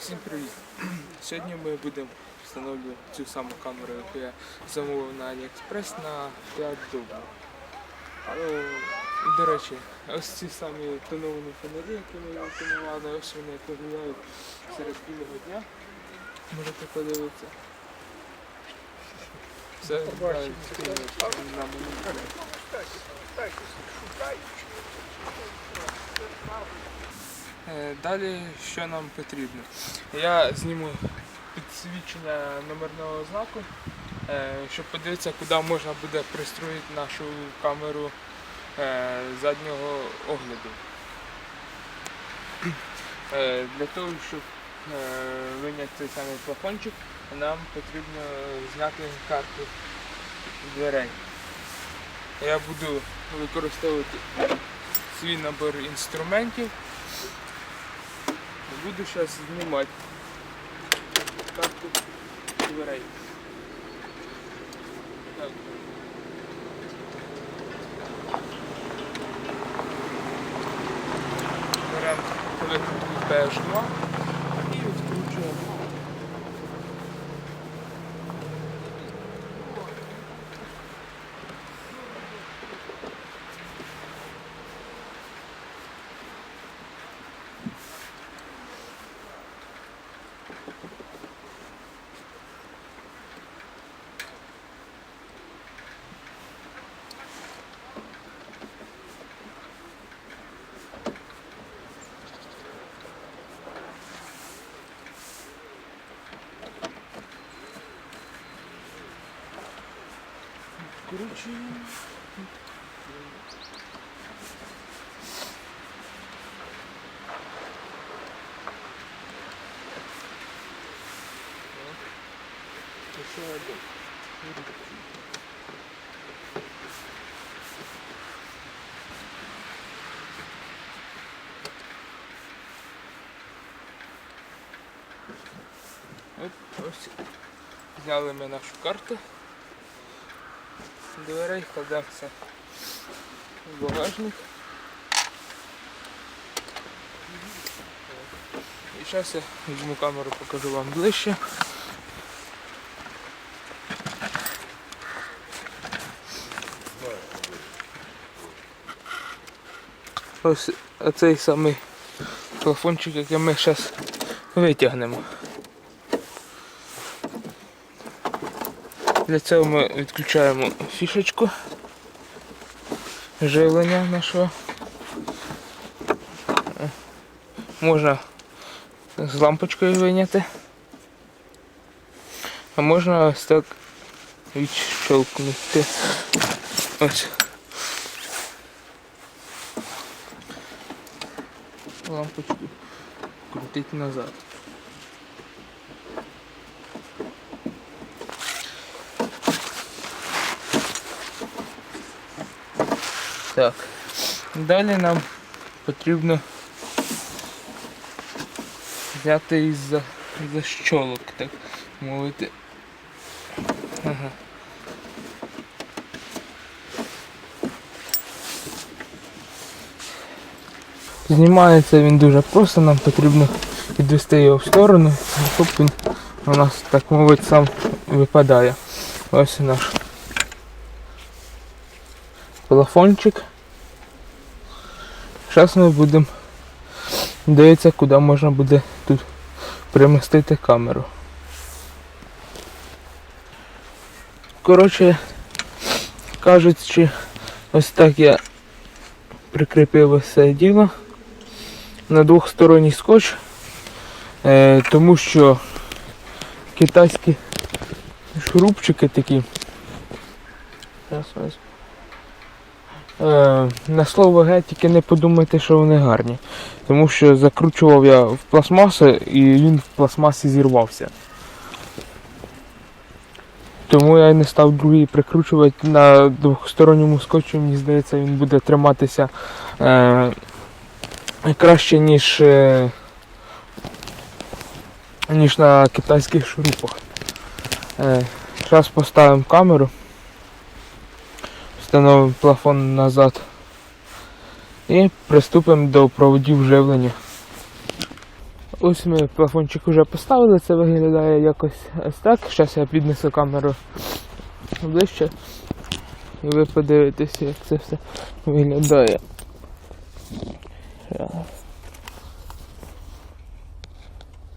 Всім привіт! Сьогодні ми будемо встановлювати цю саму камеру, яку я замовив на AliExpress на 5 дублів. Е, До речі, ось ці самі тоновані фонарі, які ми тонували, ось вони погуляють серед білого дня. Можете подивитися. Грають на моніторі. Е, Далі що нам потрібно? Я зніму підсвічення номерного знаку, е, щоб подивитися, куди можна буде пристроїти нашу камеру е, заднього огляду. Е, Для того, щоб е, виняти цей самий плафончик, нам потрібно зняти карту дверей. Я буду використовувати свій набор інструментів. Буду зараз знімати карту дверей. Так. Беремо викрутку P2 і відкручуємо. Відкручуємо. Ще один. Оп, ось зняли ми нашу карту дверей, кладемо все в багажник. І зараз я візьму камеру, покажу вам ближче. Ось оцей самий плафончик, який ми зараз витягнемо. Для цього ми відключаємо фішечку живлення нашого. Можна з лампочкою виняти. А можна ось так відщелкнути. Ось. Лампочку крутить назад. Так. Далі нам потрібно взяти із за, защолок, так мовити. Ага. Знімається він дуже просто, нам потрібно відвести його в сторону, щоб він у нас, так мовити, сам випадає. Ось наш плафончик. Зараз ми будемо дивитися, куди можна буде тут примістити камеру. Коротше, кажучи, ось так я прикріпив це діло на двохсторонній скотч, е, тому що китайські шурупчики такі. Зараз на слово геть тільки не подумайте, що вони гарні. Тому що закручував я в пластмасу і він в пластмасі зірвався. Тому я не став другий прикручувати на двохсторонньому скотчі, мені здається, він буде триматися е, краще, ніж, е, ніж на китайських шурупах. Е, зараз поставимо камеру. Встановимо плафон назад і приступимо до проводів живлення. Ось ми плафончик вже поставили, це виглядає якось ось так. Зараз я піднесу камеру ближче. І ви подивитеся, як це все виглядає.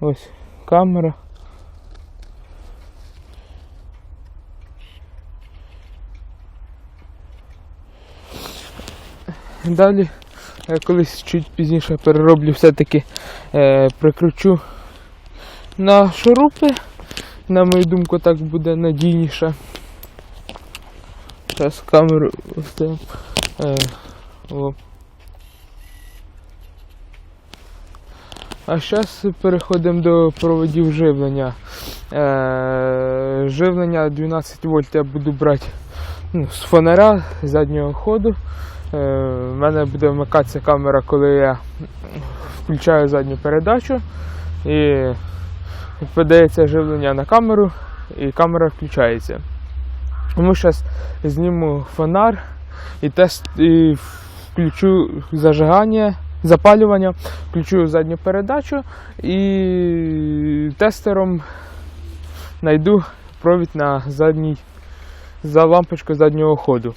Ось камера. Далі я колись чуть пізніше перероблю все-таки е, прикручу на шурупи. На мою думку, так буде надійніше. Зараз камеру вставимо. Е, о. А зараз переходимо до проводів живлення. Е, живлення 12 вольт я буду брати ну, з фонаря заднього ходу. Е, в мене буде вмикатися камера, коли я включаю задню передачу. І подається живлення на камеру, і камера включається. Тому зараз зніму фонар і тест і включу зажигання, запалювання, включу задню передачу і тестером знайду провід на задній за лампочку заднього ходу.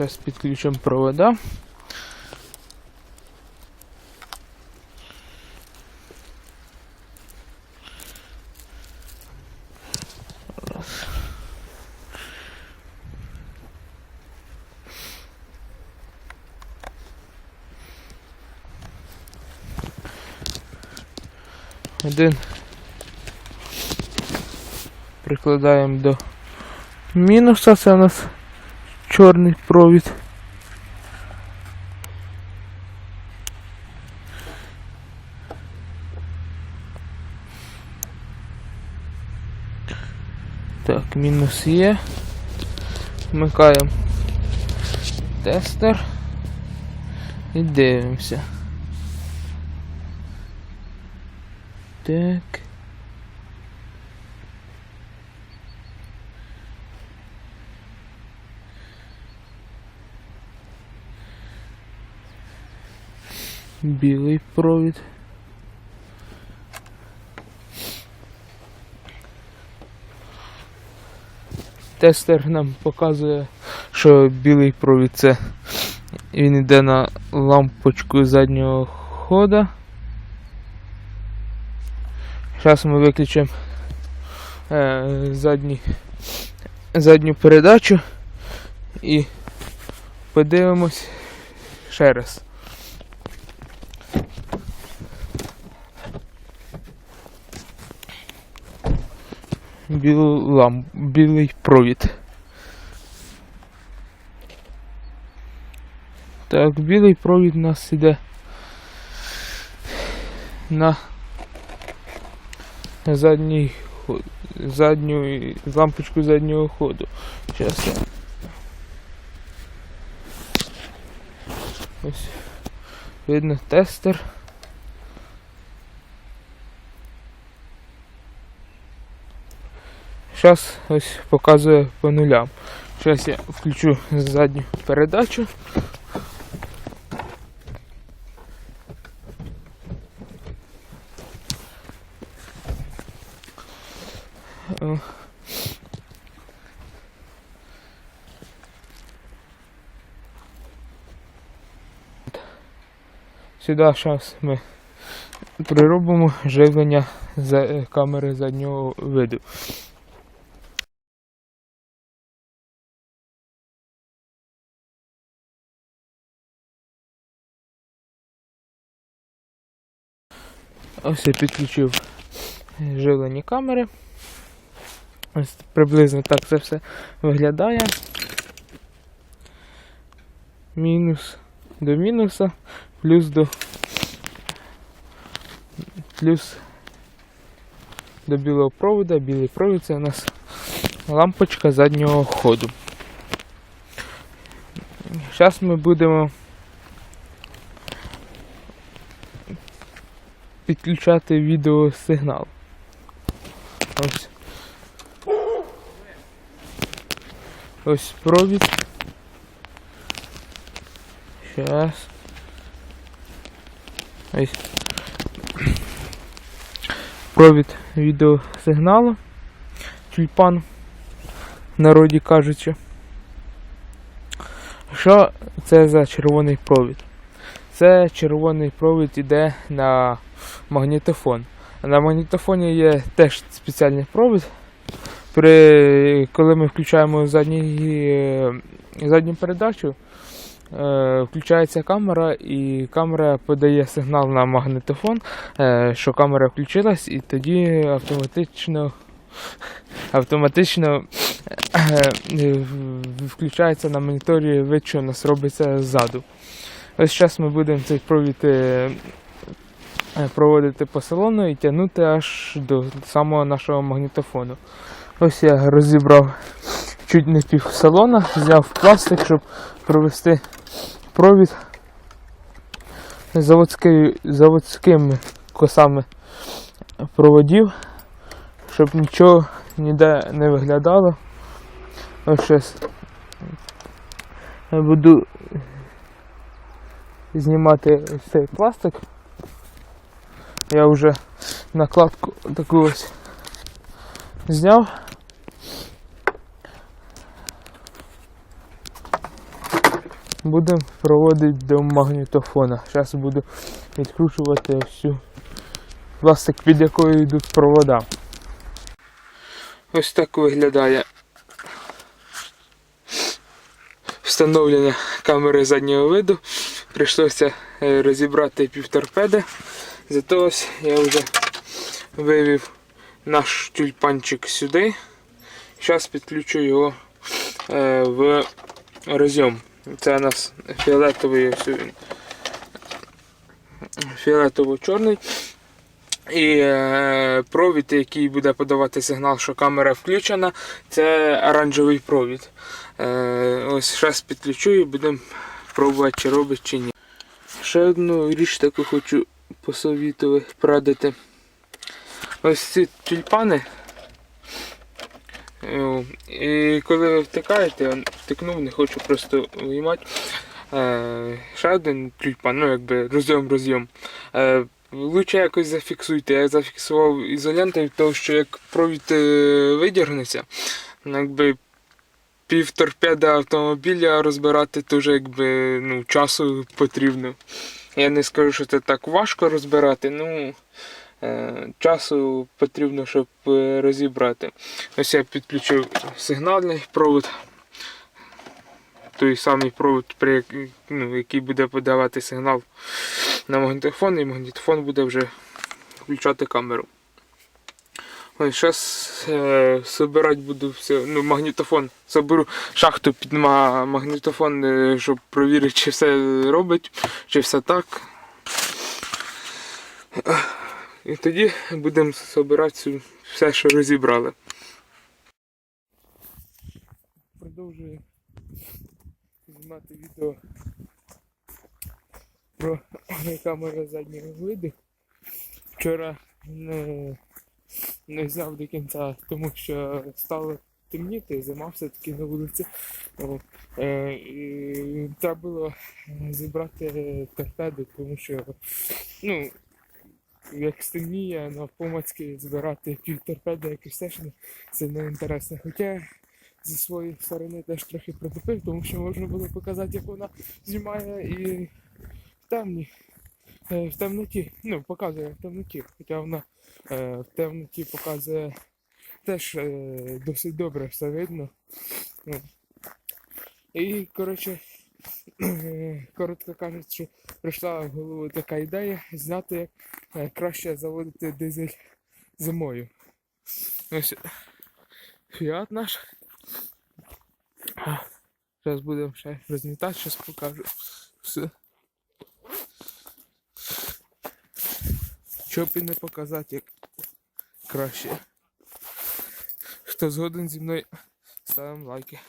Зараз підключимо провода. Один прикладаємо до мінуса, це у нас чорний провід. Так, мінус є. Вмикаємо тестер і дивимося. Так. Білий провід. Тестер нам показує, що білий провід це він йде на лампочку заднього хода. Зараз ми виключимо е, задні, задню передачу і подивимось ще раз. Білий лам, білий провід. Так, білий провід у нас іде на задній ход- задню лампочку заднього ходу. Зараз я. Ось видно тестер. Зараз ось показує по нулям. Зараз я включу задню передачу. Сюди зараз ми приробимо живлення за камери заднього виду. Ось я підключив живлені камери. Ось приблизно так це все виглядає. Мінус до мінуса, плюс до плюс до білого провода. Білий провід це у нас лампочка заднього ходу. Зараз ми будемо підключати відеосигнал. Ось. Ось провід. Щас. Ось. Провід відеосигналу. Тюльпан. Народі кажучи. Що це за червоний провід? Це червоний провід іде на магнітофон. На магнітофоні є теж спеціальний провід. При, коли ми включаємо задній, е, задню передачу, е, включається камера, і камера подає сигнал на магнітофон, е, що камера включилась, і тоді автоматично, автоматично е, включається на моніторі вид, що у нас робиться ззаду. Ось зараз ми будемо цей провід е, проводити по салону і тягнути аж до самого нашого магнітофону. Ось я розібрав чуть не пів салона, взяв пластик, щоб провести провід заводською, заводськими косами проводів, щоб нічого ніде не виглядало. Ось щас буду знімати цей пластик. Я вже накладку таку ось зняв. Будемо проводити до магнітофона. Зараз буду відкручувати всю пластик, під якою йдуть провода. Ось так виглядає встановлення камери заднього виду. Прийшлося е, розібрати півторпеди. Зато ось я вже вивів наш тюльпанчик сюди. Зараз підключу його е, в розйом. Це у нас фіолетовий ось він. Фіолетово-чорний. І е, провід, який буде подавати сигнал, що камера включена, це оранжевий провід. Е, ось зараз підключу і будемо пробувати, чи робить, чи ні. Ще одну річ таку хочу посовітувати, порадити. Ось ці тюльпани. І коли ви втикаєте, я втикнув, не хочу просто виймати. Е, ще один тюльпан, ну якби розйом розйом. Е, лучше якось зафіксуйте. Я зафіксував ізолентою, тому що як провід е, видягнеться, ну, якби пів торпеда автомобіля розбирати дуже якби ну, часу потрібно. Я не скажу, що це так важко розбирати, ну е, часу потрібно, щоб е, розібрати. Ось я підключив сигнальний провод. Той самий провод, при, ну, який буде подавати сигнал на магнітофон, і магнітофон буде вже включати камеру. Зараз е, собирати буду все. Ну, магнітофон. Соберу шахту під магнітофон, е, щоб провірити, чи все робить, чи все так. І тоді будемо збирати все, що розібрали. Продовжую знімати відео про камеру заднього виду. Вчора не, не взяв до кінця, тому що стало темніти, зима все-таки на вулиці. О, е, і треба було зібрати торпеди, тому що ну, як стемніє на помацьки збирати пів торпеди, якось теж не інтересно. Хоча зі своєї сторони теж трохи притупив, тому що можна було показати, як вона знімає і в темні. е, В темноті, ну, показує в темноті, хоча вона е, в темноті показує теж е, досить добре все видно. Ну. І, коротше, е, коротко кажучи, прийшла в голову така ідея зняти, як е, краще заводити дизель зимою. Ось фіат наш. Зараз будемо ще розмітати, зараз покажу все. Щоб і не показати, як краще. Хто згоден зі мною, ставимо лайки.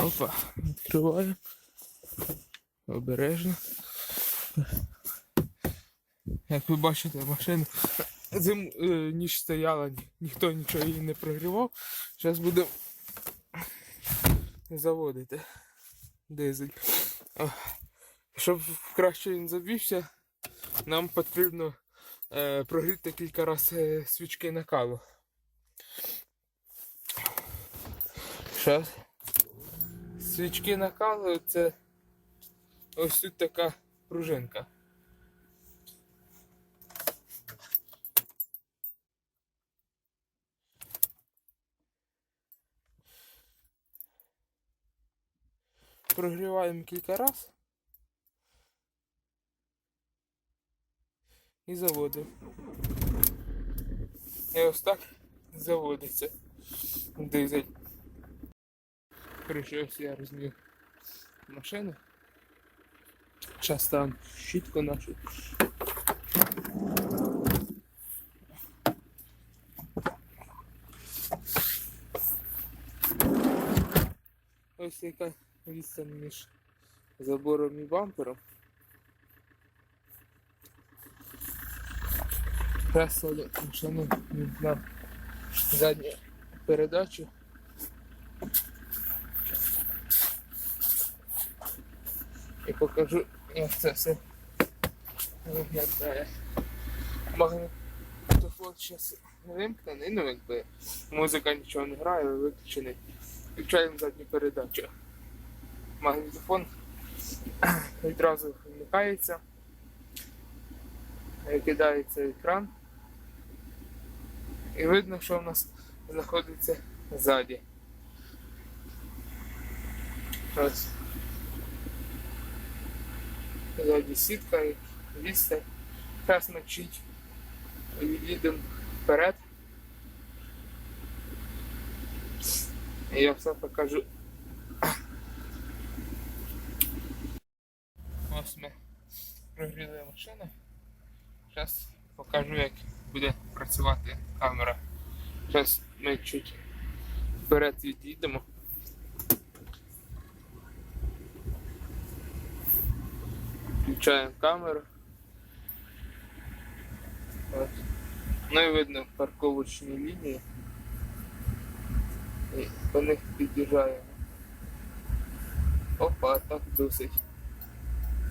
Опа, відкриваю. Обережно. Як ви бачите, машина зим, е, ніч стояла, ні- ніхто нічого її не прогрівав. Зараз будемо заводити дизель. А, Щоб краще він завівся, нам потрібно е, прогріти кілька разів е, свічки накалу. Зараз. Свічки накалу це ось тут така пружинка. Прогріваємо кілька разів. І заводимо. І ось так заводиться дизель. Короче, я розмів машину. Зараз там щітку нашу. Ось яка відстань між забором і бампером. Сяду машину на задню передачу. І покажу, як це все виглядає. Магнітофон зараз вимкнений, ну якби музика нічого не грає, виключений. Включаємо задню передачу. Магнітофон відразу вмикається, кидається екран. І видно, що в нас знаходиться ззаді. Ось. Ззаді сітка і відстань. Зараз ми чуть відійдемо вперед. І я все покажу. Ось ми прогріли машину. Зараз покажу, як буде працювати камера. Зараз ми чуть вперед відійдемо. Включаємо камеру. От. Ну і видно парковочні лінії. І по них під'їжджаємо. Опа, так досить.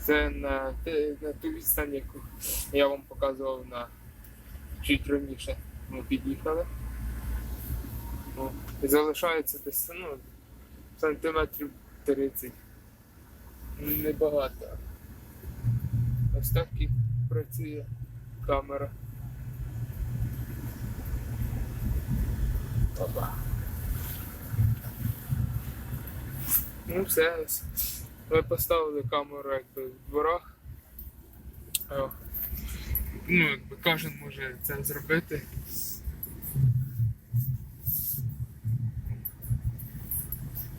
Це на, на ту відстань, яку я вам показував на чуть раніше. Ми під'їхали. Ну, і залишається десь ну, сантиметрів 30. Небагато. Ось так і працює камера. Опа. Ну все, ось. Ми поставили камеру якби в дворах. Ну, якби кожен може це зробити.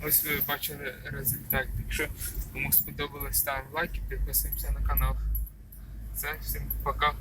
Ось ви бачили результат. Якщо кому сподобалось, ставимо лайк і підписуємося на канал. Все, всім пока.